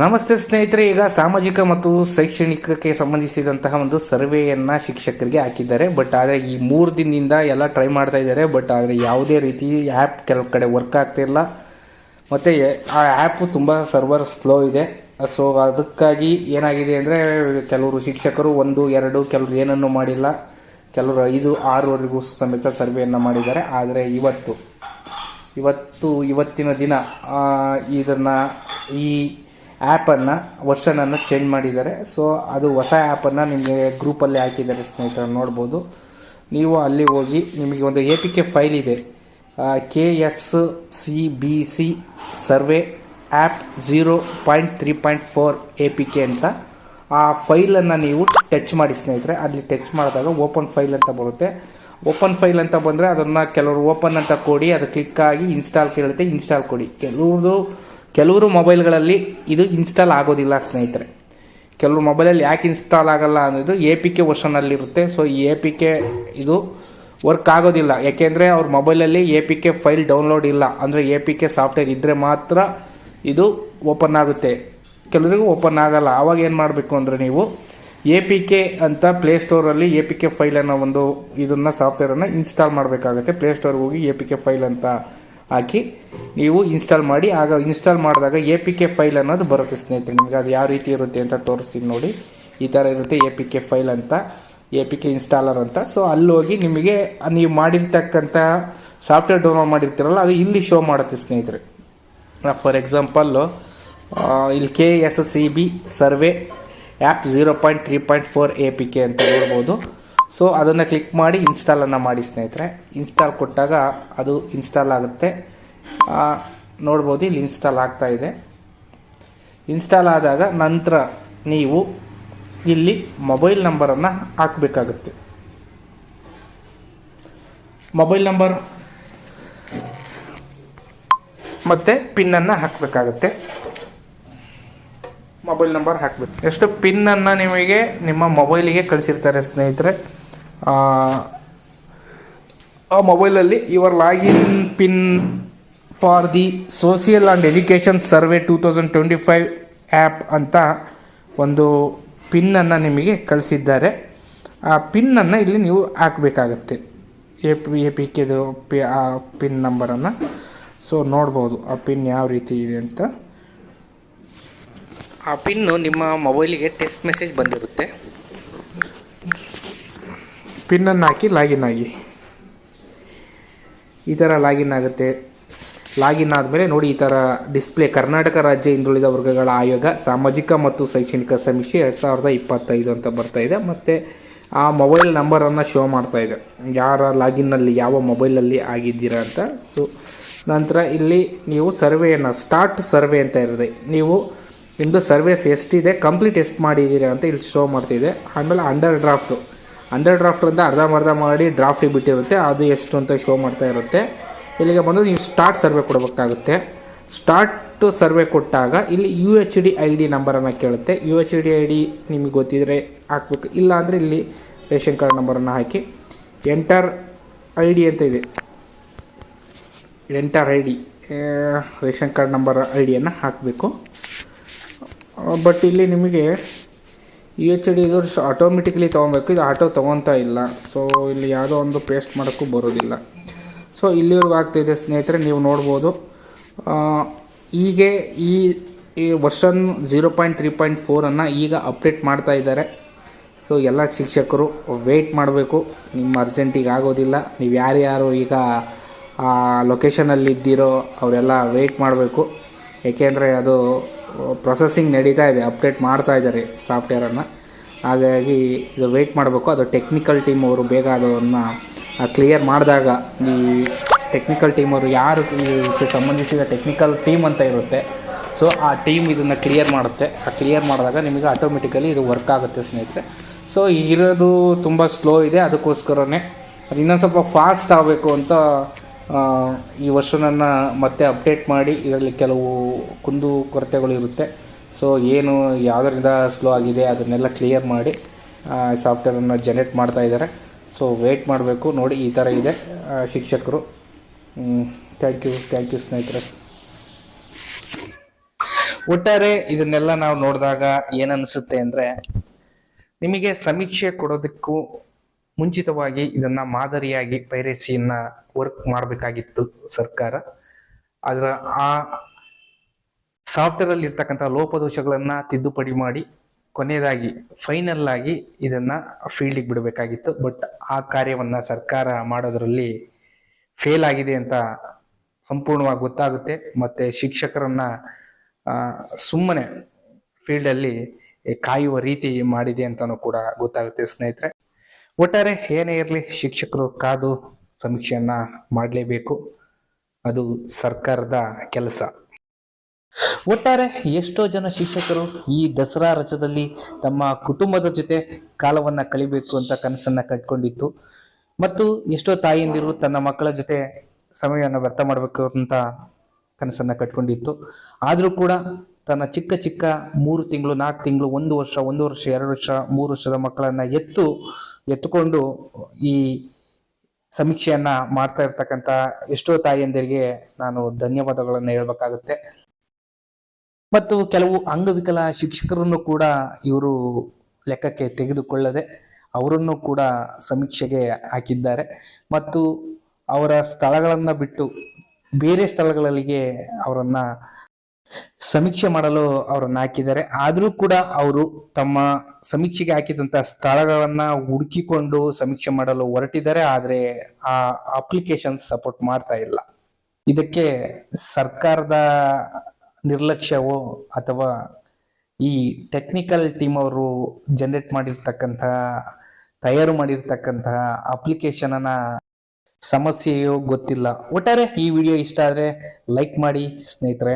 ನಮಸ್ತೆ ಸ್ನೇಹಿತರೆ, ಈಗ ಸಾಮಾಜಿಕ ಮತ್ತು ಶೈಕ್ಷಣಿಕಕ್ಕೆ ಸಂಬಂಧಿಸಿದಂತಹ ಒಂದು ಸರ್ವೆಯನ್ನು ಶಿಕ್ಷಕರಿಗೆ ಹಾಕಿದ್ದಾರೆ. ಬಟ್ ಆದರೆ ಈ ಮೂರು ದಿನದಿಂದ ಎಲ್ಲ ಟ್ರೈ ಮಾಡ್ತಾ ಇದ್ದಾರೆ. ಬಟ್ ಆದರೆ ಯಾವುದೇ ರೀತಿ ಆ್ಯಪ್ ಕೆಲವು ಕಡೆ ವರ್ಕ್ ಆಗ್ತಿಲ್ಲ ಮತ್ತು ಆ ಆ್ಯಪು ತುಂಬ ಸರ್ವರ್ ಸ್ಲೋ ಇದೆ. ಸೊ ಅದಕ್ಕಾಗಿ ಏನಾಗಿದೆ ಅಂದರೆ ಕೆಲವರು ಶಿಕ್ಷಕರು ಒಂದು, ಎರಡು, ಕೆಲವರು ಏನನ್ನು ಮಾಡಿಲ್ಲ. ಕೆಲವರು ಐದು, ಆರೂವರೆಗೂ ಸಮೇತ ಸರ್ವೆಯನ್ನು ಮಾಡಿದ್ದಾರೆ. ಆದರೆ ಇವತ್ತು ಇವತ್ತು, ಇವತ್ತಿನ ದಿನ ಇದನ್ನು ಈ ಆ್ಯಪನ್ನು, ವರ್ಷನನ್ನು ಚೇಂಜ್ ಮಾಡಿದ್ದಾರೆ. ಸೊ, ಅದು ಹೊಸ ಆ್ಯಪನ್ನು ನಿಮಗೆ ಗ್ರೂಪಲ್ಲಿ ಹಾಕಿದ್ದಾರೆ ಸ್ನೇಹಿತರು, ನೋಡ್ಬೋದು. ನೀವು ಅಲ್ಲಿ ಹೋಗಿ ನಿಮಗೆ ಒಂದು ಎ ಪಿ ಕೆ ಫೈಲ್ ಇದೆ. K S C B C survey app zero point three point four A P K ಅಂತ. ಆ ಫೈಲನ್ನು ನೀವು ಟಚ್ ಮಾಡಿ ಸ್ನೇಹಿತರೆ. ಅಲ್ಲಿ ಟಚ್ ಮಾಡಿದಾಗ ಓಪನ್ ಫೈಲ್ ಅಂತ ಬರುತ್ತೆ. ಓಪನ್ ಫೈಲ್ ಅಂತ ಬಂದರೆ ಅದನ್ನು ಕೆಲವರು ಓಪನ್ ಅಂತ ಕೊಡಿ, ಅದು ಕ್ಲಿಕ್ಕಾಗಿ ಇನ್ಸ್ಟಾಲ್ ಕೇಳುತ್ತೆ. ಇನ್ಸ್ಟಾಲ್ ಕೊಡಿ. ಕೆಲವ್ರದ್ದು ಕೆಲವರು ಮೊಬೈಲ್ಗಳಲ್ಲಿ ಇದು ಇನ್ಸ್ಟಾಲ್ ಆಗೋದಿಲ್ಲ ಸ್ನೇಹಿತರೆ. ಕೆಲವು ಮೊಬೈಲಲ್ಲಿ ಯಾಕೆ ಇನ್ಸ್ಟಾಲ್ ಆಗಲ್ಲ ಅನ್ನೋದು ಎ ಪಿ ಕೆ ವರ್ಷನಲ್ಲಿರುತ್ತೆ. ಸೊ, ಈ ಎ ಪಿ ಕೆ ಇದು ವರ್ಕ್ ಆಗೋದಿಲ್ಲ. ಯಾಕೆಂದರೆ ಅವ್ರ ಮೊಬೈಲಲ್ಲಿ A P K file download ಇಲ್ಲ. ಅಂದರೆ ಎ ಪಿ ಕೆ ಸಾಫ್ಟ್ವೇರ್ ಇದ್ದರೆ ಮಾತ್ರ ಇದು ಓಪನ್ ಆಗುತ್ತೆ. ಕೆಲವರಿಗೂ ಓಪನ್ ಆಗಲ್ಲ. ಆವಾಗ ಏನು ಮಾಡಬೇಕು ಅಂದರೆ ನೀವು ಎ ಪಿ ಕೆ ಅಂತ ಪ್ಲೇಸ್ಟೋರಲ್ಲಿ ಎ ಪಿ ಕೆ ಫೈಲ್ ಅನ್ನೋ ಒಂದು ಇದನ್ನು, ಸಾಫ್ಟ್ವೇರನ್ನು ಇನ್ಸ್ಟಾಲ್ ಮಾಡಬೇಕಾಗುತ್ತೆ. ಪ್ಲೇಸ್ಟೋರ್ಗೆ ಹೋಗಿ ಎ ಪಿ ಕೆ ಫೈಲ್ ಅಂತ ಹಾಕಿ ನೀವು ಇನ್ಸ್ಟಾಲ್ ಮಾಡಿ, ಆಗ ಇನ್ಸ್ಟಾಲ್ ಮಾಡಿದಾಗ ಎ ಪಿ ಕೆ ಫೈಲ್ ಅನ್ನೋದು ಬರುತ್ತೆ ಸ್ನೇಹಿತರೆ. ನಿಮಗೆ ಅದು ಯಾವ ರೀತಿ ಇರುತ್ತೆ ಅಂತ ತೋರಿಸ್ತೀನಿ ನೋಡಿ. ಈ ಥರ ಇರುತ್ತೆ ಎ ಪಿ ಕೆ ಫೈಲ್ ಅಂತ ಎ ಪಿ ಕೆ ಇನ್ಸ್ಟಾಲರ್ ಅಂತ. ಸೊ ಅಲ್ಲಿ ಹೋಗಿ ನಿಮಗೆ ನೀವು ಮಾಡಿರ್ತಕ್ಕಂಥ ಸಾಫ್ಟ್ವೇರ್ ಡೌನ್ಲೋಡ್ ಮಾಡಿರ್ತೀರಲ್ಲ, ಅದು ಇಲ್ಲಿ ಶೋ ಮಾಡುತ್ತೆ ಸ್ನೇಹಿತರೆ. ಫಾರ್ ಎಕ್ಸಾಂಪಲ್ಲು ಇಲ್ಲಿ K S C B survey app zero point three point four A P K ಅಂತ ನೋಡ್ಬೋದು. ಸೊ ಅದನ್ನು ಕ್ಲಿಕ್ ಮಾಡಿ ಇನ್ಸ್ಟಾಲನ್ನು ಮಾಡಿ ಸ್ನೇಹಿತರೆ. ಇನ್ಸ್ಟಾಲ್ ಕೊಟ್ಟಾಗ ಅದು ಇನ್ಸ್ಟಾಲ್ ಆಗುತ್ತೆ. ನೋಡ್ಬೋದು ಇಲ್ಲಿ ಇನ್ಸ್ಟಾಲ್ ಆಗ್ತಾ ಇದೆ. ಇನ್ಸ್ಟಾಲ್ ಆದಾಗ ನಂತರ ನೀವು ಇಲ್ಲಿ ಮೊಬೈಲ್ ನಂಬರನ್ನು ಹಾಕಬೇಕಾಗುತ್ತೆ. ಮೊಬೈಲ್ ನಂಬರ್ ಮತ್ತೆ ಪಿನ್ನನ್ನು ಹಾಕಬೇಕಾಗುತ್ತೆ. ಮೊಬೈಲ್ ನಂಬರ್ ಹಾಕಬೇಕು. ಎಷ್ಟು ಪಿನ್ನನ್ನು ನಿಮಗೆ ನಿಮ್ಮ ಮೊಬೈಲಿಗೆ ಕಳಿಸಿರ್ತಾರೆ ಸ್ನೇಹಿತರೆ? ಆ, ಮೊಬೈಲಲ್ಲಿ your login pin for the social and education survey two thousand twenty five app ಅಂತ ಒಂದು ಪಿನ್ನನ್ನು ನಿಮಗೆ ಕಳಿಸಿದ್ದಾರೆ. ಆ ಪಿನ್ನನ್ನು ಇಲ್ಲಿ ನೀವು ಹಾಕಬೇಕಾಗತ್ತೆ. ಎ ಪಿ ಎ ಪಿ ಕೆದು ಪಿ ಆ ಪಿನ್ ನಂಬರನ್ನು ಸೊ ನೋಡ್ಬೋದು ಆ ಪಿನ್ ಯಾವ ರೀತಿ ಇದೆ ಅಂತ. ಆ ಪಿನ್ನು ನಿಮ್ಮ ಮೊಬೈಲಿಗೆ ಟೆಕ್ಸ್ಟ್ ಮೆಸೇಜ್ ಬಂದಿರುತ್ತೆ. ಪಿನ್ನನ್ನು ಹಾಕಿ ಲಾಗಿನ್ ಆಗಿ ಈ ಥರ ಲಾಗಿನ್ ಆಗುತ್ತೆ ಲಾಗಿನ್ ಆದಮೇಲೆ ನೋಡಿ ಈ ಥರ ಡಿಸ್ಪ್ಲೇ ಕರ್ನಾಟಕ ರಾಜ್ಯ ಹಿಂದುಳಿದ ವರ್ಗಗಳ ಆಯೋಗ ಸಾಮಾಜಿಕ ಮತ್ತು ಶೈಕ್ಷಣಿಕ ಸಮೀಕ್ಷೆ ಎರಡು ಸಾವಿರದ ಇಪ್ಪತ್ತೈದು ಅಂತ ಬರ್ತಾ ಇದೆ. ಮತ್ತು ಆ ಮೊಬೈಲ್ ನಂಬರನ್ನು ಶೋ ಮಾಡ್ತಾ ಇದೆ. ಯಾರ ಲಾಗಿನ್ನಲ್ಲಿ ಯಾವ ಮೊಬೈಲಲ್ಲಿ ಆಗಿದ್ದೀರಾ ಅಂತ. ಸೊ ನಂತರ ಇಲ್ಲಿ ನೀವು ಸರ್ವೆಯನ್ನು, ಸ್ಟಾರ್ಟ್ ಸರ್ವೆ ಅಂತ ಇರುತ್ತೆ. ನೀವು ನಿಮ್ಮದು ಸರ್ವೇಸ್ ಎಷ್ಟಿದೆ, ಕಂಪ್ಲೀಟ್ ಎಷ್ಟು ಮಾಡಿದ್ದೀರಾ ಅಂತ ಇಲ್ಲಿ ಶೋ ಮಾಡ್ತಿದೆ ಆಮೇಲೆ ಅಂಡರ್ ಡ್ರಾಫ್ಟು. ಅಂಡರ್ ಡ್ರಾಫ್ಟಿಂದ ಅರ್ಧ ಮಾಡಿ ಡ್ರಾಫ್ಟಿಗೆ ಬಿಟ್ಟಿರುತ್ತೆ. ಅದು ಎಷ್ಟು ಅಂತ ಶೋ ಮಾಡ್ತಾ ಇರುತ್ತೆ. ಇಲ್ಲಿಗೆ ಬಂದು ನೀವು ಸ್ಟಾರ್ಟ್ ಸರ್ವೆ ಕೊಡಬೇಕಾಗುತ್ತೆ. ಸ್ಟಾರ್ಟ್ ಸರ್ವೆ ಕೊಟ್ಟಾಗ ಇಲ್ಲಿ U H D I D ನಂಬರನ್ನು ಕೇಳುತ್ತೆ. U H D I D ನಿಮಗೆ ಗೊತ್ತಿದ್ರೆ ಹಾಕ್ಬೇಕು. ಇಲ್ಲ ಅಂದರೆ ಇಲ್ಲಿ ರೇಷನ್ ಕಾರ್ಡ್ ನಂಬರನ್ನು ಹಾಕಿ. ಎಂಟರ್ ಐ ಡಿ ಅಂತ ಇದೆ. Enter I D ration card number I ಡಿಯನ್ನು ಹಾಕಬೇಕು. ಬಟ್ ಇಲ್ಲಿ ನಿಮಗೆ ಯು ಎಚ್ ಡಿ ಇದು ಆಟೋಮೆಟಿಕ್ಲಿ ತೊಗೊಬೇಕು. ಇದು ಆಟೋ ತೊಗೊತಾ ಇಲ್ಲ. ಸೊ ಇಲ್ಲಿ ಯಾವುದೋ ಒಂದು ಪೇಸ್ಟ್ ಮಾಡೋಕ್ಕೂ ಬರೋದಿಲ್ಲ. ಸೊ ಇಲ್ಲಿವರೆಗೂ ಆಗ್ತಿದೆ ಸ್ನೇಹಿತರೆ, ನೀವು ನೋಡ್ಬೋದು. ಹೀಗೆ ಈ ಈ version zero point three point ಫೋರನ್ನು ಈಗ ಅಪ್ಡೇಟ್ ಮಾಡ್ತಾ ಇದ್ದಾರೆ. ಸೊ ಎಲ್ಲ ಶಿಕ್ಷಕರು ವೆಯ್ಟ್ ಮಾಡಬೇಕು. ನಿಮ್ಮ ಅರ್ಜೆಂಟಿಗೆ ಆಗೋದಿಲ್ಲ. ನೀವು ಯಾರ್ಯಾರು ಈಗ, ಆ ಲೊಕೇಶನಲ್ಲಿ ಇದ್ದೀರೋ ಅವರೆಲ್ಲ ವೆಯ್ಟ್ ಮಾಡಬೇಕು. ಏಕೆಂದರೆ ಅದು ಪ್ರೊಸೆಸಿಂಗ್ ನಡೀತಾ ಇದೆ ಅಪ್ಡೇಟ್ ಮಾಡ್ತಾ ಇದ್ದಾರೆ ಸಾಫ್ಟ್ವೇರನ್ನು ಹಾಗಾಗಿ ಇದು ವೆಯ್ಟ್ ಮಾಡಬೇಕು, ಅದು ಟೆಕ್ನಿಕಲ್ ಟೀಮ್ ಅವರು ಬೇಗ ಅದನ್ನು ಕ್ಲಿಯರ್ ಮಾಡಿದಾಗ ಈ ಟೆಕ್ನಿಕಲ್ ಟೀಮ್ ಅವರು ಯಾರು ಇದಕ್ಕೆ ಸಂಬಂಧಿಸಿದ ಟೆಕ್ನಿಕಲ್ ಟೀಮ್ ಅಂತ ಇರುತ್ತೆ. ಸೊ ಆ ಟೀಮ್ ಇದನ್ನು ಕ್ಲಿಯರ್ ಮಾಡುತ್ತೆ. ಆ ಕ್ಲಿಯರ್ ಮಾಡಿದಾಗ ನಿಮಗೆ ಆಟೋಮೆಟಿಕಲಿ ಇದು ವರ್ಕ್ ಆಗುತ್ತೆ ಸ್ನೇಹಿತರೆ. ಸೊ ಇರೋದು ತುಂಬ ಸ್ಲೋ ಇದೆ, ಅದಕ್ಕೋಸ್ಕರನೇ ಅದು ಇನ್ನೊಂದು ಸ್ವಲ್ಪ ಫಾಸ್ಟ್ ಆಗಬೇಕು ಅಂತ ಈ ವರ್ಷನನ್ನು ಮತ್ತೆ ಅಪ್ಡೇಟ್ ಮಾಡಿ ಇದರಲ್ಲಿ ಕೆಲವು ಕುಂದು ಕೊರತೆಗಳು ಇರುತ್ತೆ. ಸೊ ಏನು, ಯಾವುದರಿಂದ ಸ್ಲೋ ಆಗಿದೆ ಅದನ್ನೆಲ್ಲ ಕ್ಲಿಯರ್ ಮಾಡಿ ಸಾಫ್ಟ್ವೇರನ್ನು ಜನರೇಟ್ ಮಾಡ್ತಾ ಇದ್ದಾರೆ. ಸೊ ವೆಯ್ಟ್ ಮಾಡಬೇಕು, ನೋಡಿ ಈ ಥರ ಇದೆ ಶಿಕ್ಷಕರು. ಥ್ಯಾಂಕ್ ಯು ಥ್ಯಾಂಕ್ ಯು ಸ್ನೇಹಿತರೆ. ಒಟ್ಟಾರೆ ಇದನ್ನೆಲ್ಲ ನಾವು ನೋಡಿದಾಗ ಏನನ್ನಿಸುತ್ತೆ ಅಂದರೆ, ನಿಮಗೆ ಸಮೀಕ್ಷೆ ಕೊಡೋದಕ್ಕೂ ಮುಂಚಿತವಾಗಿ ಇದನ್ನ ಮಾದರಿಯಾಗಿ ಪೈರಸಿಯನ್ನ ವರ್ಕ್ ಮಾಡಬೇಕಾಗಿತ್ತು ಸರ್ಕಾರ. ಅದರ ಆ ಸಾಫ್ಟ್ವೇರ್ ಅಲ್ಲಿ ಇರ್ತಕ್ಕಂಥ ಲೋಪದೋಷಗಳನ್ನ ತಿದ್ದುಪಡಿ ಮಾಡಿ ಕೊನೆಯದಾಗಿ ಫೈನಲ್ ಆಗಿ ಇದನ್ನ ಫೀಲ್ಡಿಗೆ ಬಿಡಬೇಕಾಗಿತ್ತು. ಬಟ್ ಆ ಕಾರ್ಯವನ್ನ ಸರ್ಕಾರ ಮಾಡೋದ್ರಲ್ಲಿ ಫೇಲ್ ಆಗಿದೆ ಅಂತ ಸಂಪೂರ್ಣವಾಗಿ ಗೊತ್ತಾಗುತ್ತೆ. ಮತ್ತೆ ಶಿಕ್ಷಕರನ್ನ ಸುಮ್ಮನೆ ಫೀಲ್ಡಲ್ಲಿ ಕಾಯುವ ರೀತಿ ಮಾಡಿದೆ ಅಂತಲೂ ಕೂಡ ಗೊತ್ತಾಗುತ್ತೆ ಸ್ನೇಹಿತರೆ. ಒಟ್ಟಾರೆ ಏನೇ ಇರಲಿ ಶಿಕ್ಷಕರು ಕಾದು ಸಮೀಕ್ಷೆಯನ್ನ ಮಾಡಲೇಬೇಕು. ಅದು ಸರ್ಕಾರದ ಕೆಲಸ. ಒಟ್ಟಾರೆ ಎಷ್ಟೋ ಜನ ಶಿಕ್ಷಕರು ಈ ದಸರಾ ರಜದಲ್ಲಿ ತಮ್ಮ ಕುಟುಂಬದ ಜೊತೆ ಕಾಲವನ್ನ ಕಳಿಬೇಕು ಅಂತ ಕನಸನ್ನ ಕಟ್ಕೊಂಡಿತ್ತು. ಮತ್ತು ಎಷ್ಟೋ ತಾಯಿಯಂದಿರು ತನ್ನ ಮಕ್ಕಳ ಜೊತೆ ಸಮಯವನ್ನು ವ್ಯರ್ಥ ಮಾಡಬೇಕು ಅಂತ ಕನಸನ್ನ ಕಟ್ಕೊಂಡಿತ್ತು. ಆದರೂ ಕೂಡ ತನ್ನ ಚಿಕ್ಕ ಚಿಕ್ಕ ಮೂರು ತಿಂಗಳು, ನಾಲ್ಕು ತಿಂಗಳು, ಒಂದು ವರ್ಷ ಒಂದು ವರ್ಷ, ಎರಡು ವರ್ಷ, ಮೂರು ವರ್ಷದ ಮಕ್ಕಳನ್ನ ಎತ್ತು, ಎತ್ತುಕೊಂಡು ಈ ಸಮೀಕ್ಷೆಯನ್ನ ಮಾಡ್ತಾ ಇರ್ತಕ್ಕಂಥ ಎಷ್ಟೋ ತಾಯಿಯಂದಿರಿಗೆ ನಾನು ಧನ್ಯವಾದಗಳನ್ನು ಹೇಳ್ಬೇಕಾಗುತ್ತೆ. ಮತ್ತು ಕೆಲವು ಅಂಗವಿಕಲ ಶಿಕ್ಷಕರನ್ನು ಕೂಡ ಇವರು ಲೆಕ್ಕಕ್ಕೆ ತೆಗೆದುಕೊಳ್ಳದೆ ಅವರನ್ನು ಕೂಡ ಸಮೀಕ್ಷೆಗೆ ಹಾಕಿದ್ದಾರೆ. ಮತ್ತು ಅವರ ಸ್ಥಳಗಳನ್ನು ಬಿಟ್ಟು ಬೇರೆ ಸ್ಥಳಗಳಿಗೆ ಅವರನ್ನ ಸಮೀಕ್ಷೆ ಮಾಡಲು ಅವರನ್ನು ಹಾಕಿದ್ದಾರೆ. ಆದರೂ ಕೂಡ ಅವರು ತಮ್ಮ ಸಮೀಕ್ಷೆಗೆ ಹಾಕಿದಂತ ಸ್ಥಳಗಳನ್ನು ಹುಡುಕಿಕೊಂಡು ಸಮೀಕ್ಷೆ ಮಾಡಲು ಹೊರಟಿದ್ದಾರೆ. ಆದರೆ ಆ ಅಪ್ಲಿಕೇಶನ್ ಸಪೋರ್ಟ್ ಮಾಡ್ತಾ ಇಲ್ಲ. ಇದಕ್ಕೆ ಸರ್ಕಾರದ ನಿರ್ಲಕ್ಷ್ಯವೋ ಅಥವಾ ಈ ಟೆಕ್ನಿಕಲ್ ಟೀಮ್ ಅವರು ಜನರೇಟ್ ಮಾಡಿರ್ತಕ್ಕಂತಹ ತಯಾರು ಮಾಡಿರ್ತಕ್ಕಂತಹ ಅಪ್ಲಿಕೇಶನನ್ನ ಸಮಸ್ಯೆಯೋ ಗೊತ್ತಿಲ್ಲ. ಒಟ್ಟಾರೆ ಈ ವಿಡಿಯೋ ಇಷ್ಟ ಆದರೆ ಲೈಕ್ ಮಾಡಿ ಸ್ನೇಹಿತರೆ